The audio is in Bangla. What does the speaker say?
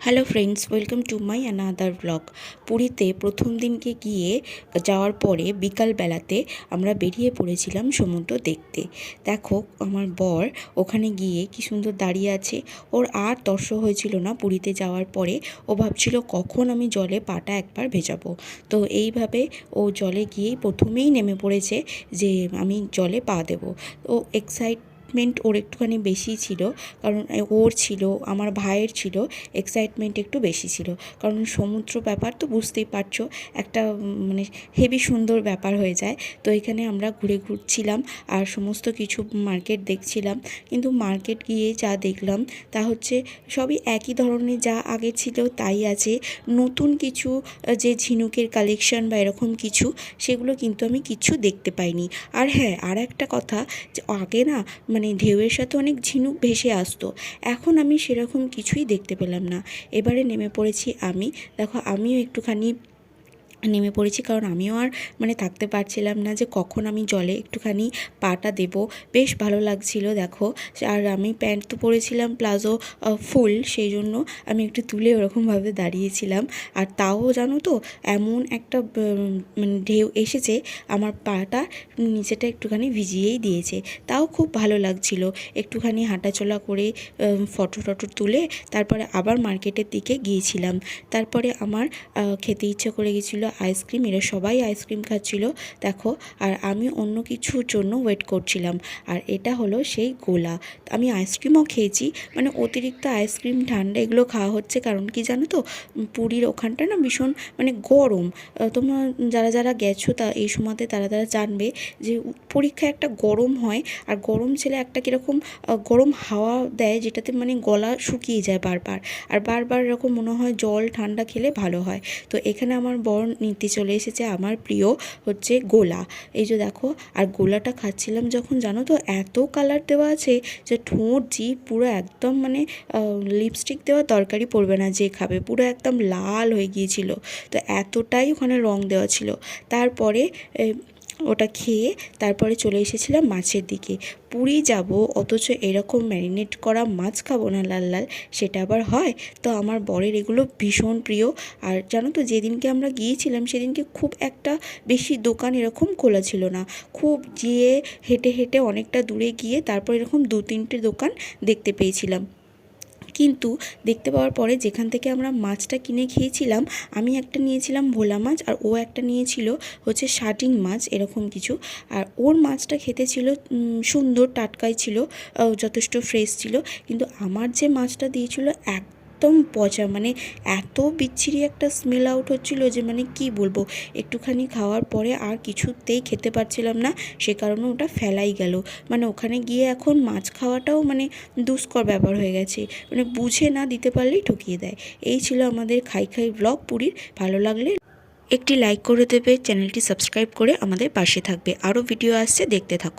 Hello friends welcome to my another blog পুরীতে প্রথম দিনকে গিয়ে যাওয়ার পরে বিকালবেলাতে আমরা বেরিয়ে পড়েছিলাম সমুদ্র দেখতে। দেখো, আমার বর ওখানে গিয়ে কি সুন্দর দাঁড়িয়ে আছে। ওর আর তর্স হয়েছিল না পুরীতে যাওয়ার পরে। ও ভাবছিল, কখন আমি জলে পাটা একবার ভেজাবো? তো এইভাবে ও জলে গিয়েই প্রথমেই নেমে পড়েছে যে, আমি জলে পা দেবো। ও এক্সাইট এক্সাইটমেন্ট ওর একটুখানি বেশি ছিল, কারণ ওর ছিল, আমার ভাইয়ের ছিল এক্সাইটমেন্ট একটু বেশি ছিল। কারণ সমুদ্র ব্যাপার তো বুঝতেই পারছ, একটা মানে হেভি সুন্দর ব্যাপার হয়ে যায়। তো এখানে আমরা ঘুরে ঘুরছিলাম আর সমস্ত কিছু মার্কেট দেখছিলাম। কিন্তু মার্কেট গিয়ে যা দেখলাম, তা হচ্ছে সবই একই ধরনের, যা আগে ছিল তাই আছে। নতুন কিছু যে ঝিনুকের কালেকশন বা এরকম কিছু, সেগুলো কিন্তু আমি কিছু দেখতে পাইনি। আর হ্যাঁ আর একটা কথা, যে আগে না মানে ঢেউয়ের সাথে অনেক ঝিনুক ভেসে আসতো। এখন আমি সেরকম কিছুই দেখতে পেলাম না। এবারে নেমে পড়েছি আমি। দেখো, আমিও একটুখানি নেমে পড়েছি। কারণ আমিও আর মানে থাকতে পারছিলাম না যে কখন আমি জলে একটুখানি পাটা দেব। বেশ ভালো লাগছিল, দেখো। আর আমি প্যান্ট তো পরেছিলাম প্লাজো ফুল, সেই জন্য আমি একটু তুলে ওরকমভাবে দাঁড়িয়েছিলাম। আর তাও জানো তো, এমন একটা মানে ঢেউ এসেছে, আমার পাটা নিচেটা একটুখানি ভিজিয়েই দিয়েছে। তাও খুব ভালো লাগছিল। একটুখানি হাঁটাচলা করে ফটো টটো তুলে তারপরে আবার মার্কেটের দিকে গিয়েছিলাম। তারপরে আমার খেতে ইচ্ছে করে গেছিল আইসক্রিম, এরা সবাই আইসক্রিম খাচ্ছিল, দেখো, আর আমি অন্য কিছুর জন্য ওয়েট করছিলাম। আর এটা হলো সেই গোলা। আমি আইসক্রিমও খেয়েছি মানে অতিরিক্ত আইসক্রিম ঠান্ডা এগুলো খাওয়া হচ্ছে কারণ কি জানো তো পুরীর ওখানটা না ভীষণ মানে গরম। তোমরা যারা যারা গেছো তা এই সময়তে তারা তারা জানবে যে পরীক্ষায় একটা গরম হয়, আর গরম ছেলে একটা কীরকম গরম হাওয়া দেয় যেটাতে মানে গলা শুকিয়ে যায় বারবার। আর বারবার এরকম মনে হয় জল ঠান্ডা খেলে ভালো হয়। তো এখানে আমার বর নিতে চলে এসেছে আমার প্রিয় হচ্ছে গোলা। এই যে দেখো, আর গোলাটা খাচ্ছিলাম যখন, জানো তো, এত কালার দেওয়া আছে যে ঠোঁট, জিভ পুরো একদম মানে লিপস্টিক দেওয়া তরকারি পড়বে না, যে খাবে। পুরো একদম লাল হয়ে গিয়েছিল। তো এতটাই ওখানে রং দেওয়া ছিল। তারপরে ওটা খেয়ে তারপরে চলে এসেছিলাম মাছের দিকে। পুরী যাব, অথচ এরকম ম্যারিনেট করা মাছ খাব না লাল লাল, সেটা আবার হয়? তো আমার বরের এগুলো ভীষণ প্রিয়। আর জানো তো, যেদিনকে আমরা গিয়েছিলাম, সেদিনকে খুব একটা বেশি দোকান এরকম খোলা ছিল না। খুব যেয়ে হেঁটে হেঁটে অনেকটা দূরে গিয়ে তারপর এরকম দু তিনটে দোকান দেখতে পেয়েছিলাম। কিন্তু দেখতে পাওয়ার পরে যেখান থেকে আমরা মাছটা কিনে খেয়েছিলাম, আমি একটা নিয়েছিলাম ভোলা মাছ আর ও একটা নিয়েছিল হচ্ছে শাটিং মাছ, এরকম কিছু। আর ওর মাছটা খেতে ছিল সুন্দর, টাটকাই ছিল যথেষ্ট ফ্রেশ ছিল। কিন্তু আমার যে মাছটা দিয়েছিল একদম পচা মানে এত বিচ্ছিরি একটা স্মেল আউট হচ্ছিল যে মানে কি বলব? একটুখানি খাওয়ার পরে আর কিছুতেই খেতে পারছিলাম না, সে কারণে ওটা ফেলাই গেল। মানে ওখানে গিয়ে এখন মাছ খাওয়াটাও মানে দুষ্কর ব্যাপার হয়ে গেছে। মানে বুঝে না দিতে পারলেই ঠকিয়ে দেয়। এই ছিল আমাদের খাই খাই ব্লগ পুরীর। ভালো লাগলে একটি লাইক করে দেবে, চ্যানেলটি সাবস্ক্রাইব করে আমাদের পাশে থাকবে। আরও ভিডিও আসছে, দেখতে থাকো।